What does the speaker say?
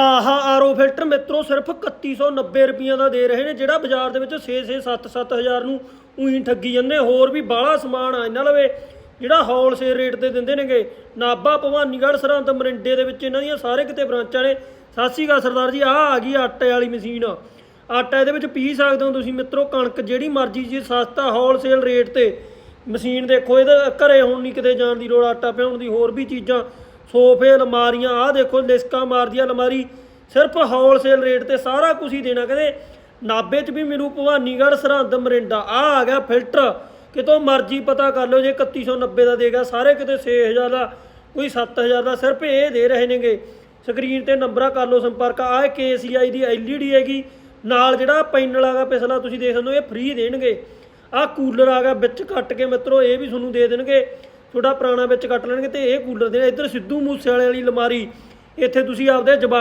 ਆਹਾ RO filter ਮਿੱਤਰੋ, ਸਿਰਫ 3190 ਰੁਪਈਆਂ ਦਾ ਦੇ ਰਹੇ ਨੇ, ਜਿਹੜਾ ਬਾਜ਼ਾਰ ਦੇ ਵਿੱਚ 6-6 7-7000 ਨੂੰ ਉਹੀ ਠੱਗੀ ਜਾਂਦੇ। ਹੋਰ ਵੀ ਬਾਹਲਾ ਸਮਾਨ ਆ, ਇਹਨਾਂ ਲਵੇ, ਜਿਹੜਾ ਹੋਲਸੇਲ ਰੇਟ ਤੇ ਦਿੰਦੇ ਨੇਗੇ। ਨਾਭਾ, ਭਵਾਨੀਗੜ੍ਹ, ਸਰਹੰਦ, ਮਰਿੰਡੇ ਦੇ ਵਿੱਚ ਇਹਨਾਂ ਦੀਆਂ ਸਾਰੇ ਕਿਤੇ ਬ੍ਰਾਂਚਾਂ ਨੇ। ਸਤਿ ਸ਼੍ਰੀ ਅਕਾਲ ਸਰਦਾਰ ਜੀ, ਆਹ ਆ ਗਈ ਆਟੇ ਵਾਲੀ ਮਸ਼ੀਨ। ਆਟਾ ਇਹਦੇ ਵਿੱਚ ਪੀ ਸਕਦੇ ਹੋ ਤੁਸੀਂ ਮਿੱਤਰੋ, ਕਣਕ ਜਿਹੜੀ ਮਰਜ਼ੀ ਜੀ, ਸਸਤਾ ਹੋਲਸੇਲ ਰੇਟ ਤੇ ਮਸ਼ੀਨ ਦੇਖੋ, ਇਹਦੇ ਘਰੇ ਹੁਣ ਨਹੀਂ ਕਿਤੇ ਜਾਣ ਦੀ ਲੋੜ, ਆਟਾ ਪਿਆਉਣ ਦੀ, ਹੋਰ ਵੀ ਚੀਜ਼ਾਂ। ਸੋਫੇ ਅਲਮਾਰੀਆਂ ਆਹ ਦੇਖੋ ਲਿਸਕਾਂ ਮਾਰਦੀ ਅਲਮਾਰੀ, ਸਿਰਫ ਹੋਲਸੇਲ ਰੇਟ ਤੇ ਸਾਰਾ ਕੁਝ ਹੀ ਦੇਣਾ ਕਹਿੰਦੇ ਨਾਬੇ 'ਚ ਵੀ ਮਿਲੂ ਭਵਾਨੀਗੜ੍ਹ, ਸਰਹੰਦ, ਮਰਿੰਡਾ ਆ ਆ ਗਿਆ ਫਿਲਟਰ। ਕਿਤੋਂ ਮਰਜ਼ੀ ਪਤਾ ਕਰ ਲਓ ਜੇ 3190 ਦਾ ਦੇਗਾ, ਸਾਰੇ ਕਿਤੇ 6000 ਦਾ, ਕੋਈ 7000 ਦਾ, ਸਿਰਫ ਇਹ ਦੇ ਰਹੇ ਨੇਗੇ। ਸਕਰੀਨ ਤੇ ਨੰਬਰਾਂ ਕਰ ਲਓ ਸੰਪਰਕ ਆ KCI ਦੀ LED ਹੈਗੀ। ਨਾਲ ਜਿਹੜਾ ਪੈਨਲ ਆਗਾ ਪਿਛਲਾ, ਤੁਸੀਂ ਦੇਖ ਸਕਦੇ ਹੋ, ਇਹ ਫ੍ਰੀ ਦੇਣਗੇ। ਆਹ ਕੂਲਰ ਆ ਗਿਆ ਵਿੱਚ ਕੱਟ ਕੇ ਮਿੱਤਰੋ, ਇਹ ਵੀ ਤੁਹਾਨੂੰ ਦੇ ਦੇਣਗੇ। ਤੁਹਾਡਾ ਪੁਰਾਣਾ ਵਿੱਚ ਕੱਟ ਲੈਣਗੇ ਤੇ ਇਹ ਕੂਲਰ ਦੇ ਇੱਧਰ ਸਿੱਧੂ ਮੂਸੇ ਵਾਲੇ ਵਾਲੀ ਅਲਮਾਰੀ, ਇੱਥੇ ਤੁਸੀਂ ਆਪਦੇ ਜਵਾਕ